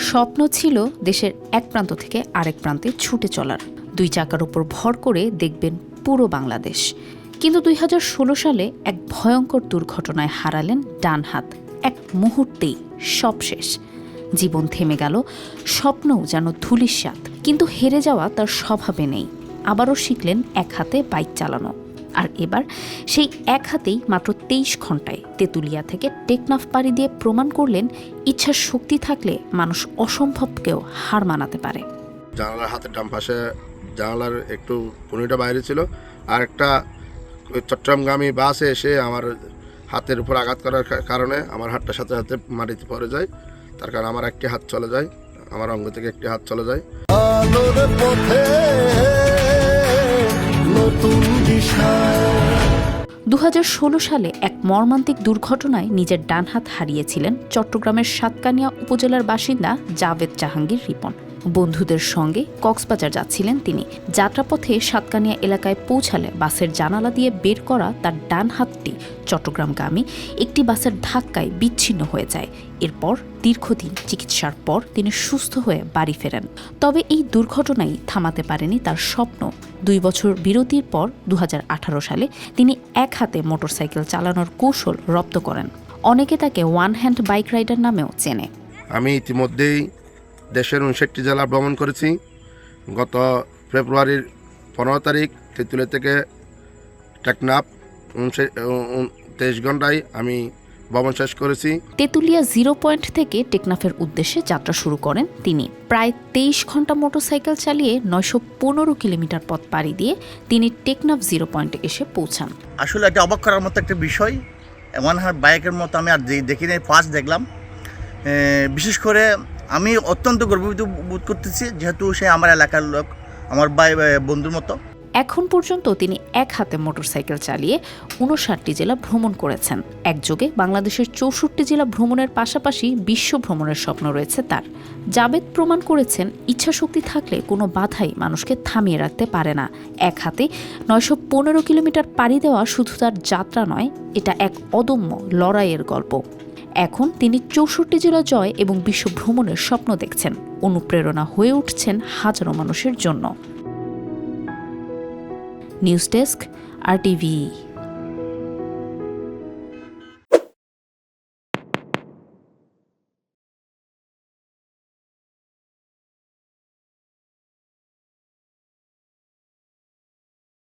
স্বপ্ন ছিল দেশের এক প্রান্ত থেকে আরেক প্রান্তে ছুটে চলার। দুই চাকার উপর ভর করে দেখবেন পুরো বাংলাদেশ। কিন্তু দুই হাজার ষোলো সালে এক ভয়ঙ্কর দুর্ঘটনায় হারালেন ডান হাত। এক মুহূর্তেই সব শেষ। জীবন থেমে গেল, স্বপ্নও যেন ধুলিস্বাদ কিন্তু হেরে যাওয়া তার স্বভাবে নেই। আবারও শিখলেন এক হাতে বাইক চালানো। আর এবার সেই এক হাতেই মাত্র তেইশ ঘন্টায় তেঁতুলিয়া থেকে টেকনাফ পাড়ি দিয়ে প্রমাণ করলেন ইচ্ছার শক্তি থাকলে মানুষ অসম্ভবকেও হার মানাতে পারে। জানালার হাতের ডান পাশে জানালার একটু পুনিটা বাইরে ছিল আর একটা ওই চট্টগ্রামগামী বাসে এসে আমার হাতের উপর আঘাত করার কারণে আমার হাতটা সাথে সাথে মাটিতে পড়ে যায়। তার কারণে আমার একটি হাত চলে যায় আমার অঙ্গ থেকে একটি হাত চলে যায়। আলোর পথে নতুন দিশা দু সালে এক মর্মান্তিক দুর্ঘটনায় নিজের ডান হাত হারিয়েছিলেন চট্টগ্রামের সাতকানিয়া উপজেলার বাসিন্দা জাভেদ জাহাঙ্গীর রিপন। বন্ধুদের সঙ্গে কক্সবাজার যাচ্ছিলেন তিনি। যাত্রাপথে সাতকানিয়া এলাকায় পৌঁছালে বাসের জানালা দিয়ে বের করা তার ডান হাতটি চট্টগ্রামগামী একটি বাসের ধাক্কায় বিচ্ছিন্ন হয়ে যায়। এরপর দীর্ঘদিন চিকিৎসার পর তিনি সুস্থ হয়ে বাড়ি ফেরেন। তবে এই দুর্ঘটনাই থামাতে পারেনি তার স্বপ্ন। দুই বছর বিরতির পর দু হাজার আঠারো সালে তিনি এক হাতে মোটরসাইকেল চালানোর কৌশল রপ্ত করেন। অনেকে তাকে ওয়ান হ্যান্ড বাইক রাইডার নামেও চেনে। আমি ইতিমধ্যেই দেশের উনষাটটি জেলা ভ্রমণ করেছি। গত ফেব্রুয়ারির পনেরো তারিখ তেঁতুলিয়া থেকে টেকনাপ তেইশ ঘন্টায় আমি ভ্রমণ শেষ করেছি। তেঁতুলিয়া জিরো পয়েন্ট থেকে টেকনাফের উদ্দেশ্যে যাত্রা শুরু করেন তিনি। প্রায় তেইশ ঘণ্টা মোটরসাইকেল চালিয়ে নয়শো পনেরো কিলোমিটার পথ পাড়ি দিয়ে তিনি টেকনাফ জিরো পয়েন্টে এসে পৌঁছান। আসলে একটা অবাক করার মতো একটা বিষয়। এমন হার বাইকের মতো আমি আর দে- দেখি নাই ফার্স্ট দেখলাম। বিশেষ করে আমি অত্যন্ত গর্বিত বোধ করতেছি, যেহেতু সে আমার এলাকার লোক, আমার ভাই বন্ধুর মতো। এখন পর্যন্ত তিনি এক হাতে মোটরসাইকেল চালিয়ে উনষাটটি জেলা ভ্রমণ করেছেন। একযোগে বাংলাদেশের চৌষট্টি জেলা ভ্রমণের পাশাপাশি বিশ্ব ভ্রমণের স্বপ্ন রয়েছে তার। জাবেদ প্রমাণ করেছেন, ইচ্ছাশক্তি থাকলে কোনো বাধাই মানুষকে থামিয়ে রাখতে পারে না। এক হাতে নয়শো পনেরো কিলোমিটার পাড়ি দেওয়া শুধু তার যাত্রা নয়, এটা এক অদম্য লড়াইয়ের গল্প। এখন তিনি চৌষট্টি জেলা জয় এবং বিশ্ব ভ্রমণের স্বপ্ন দেখছেন। অনুপ্রেরণা হয়ে উঠছেন হাজারো মানুষের জন্য। নিউজ ডেস্ক, আর টিভি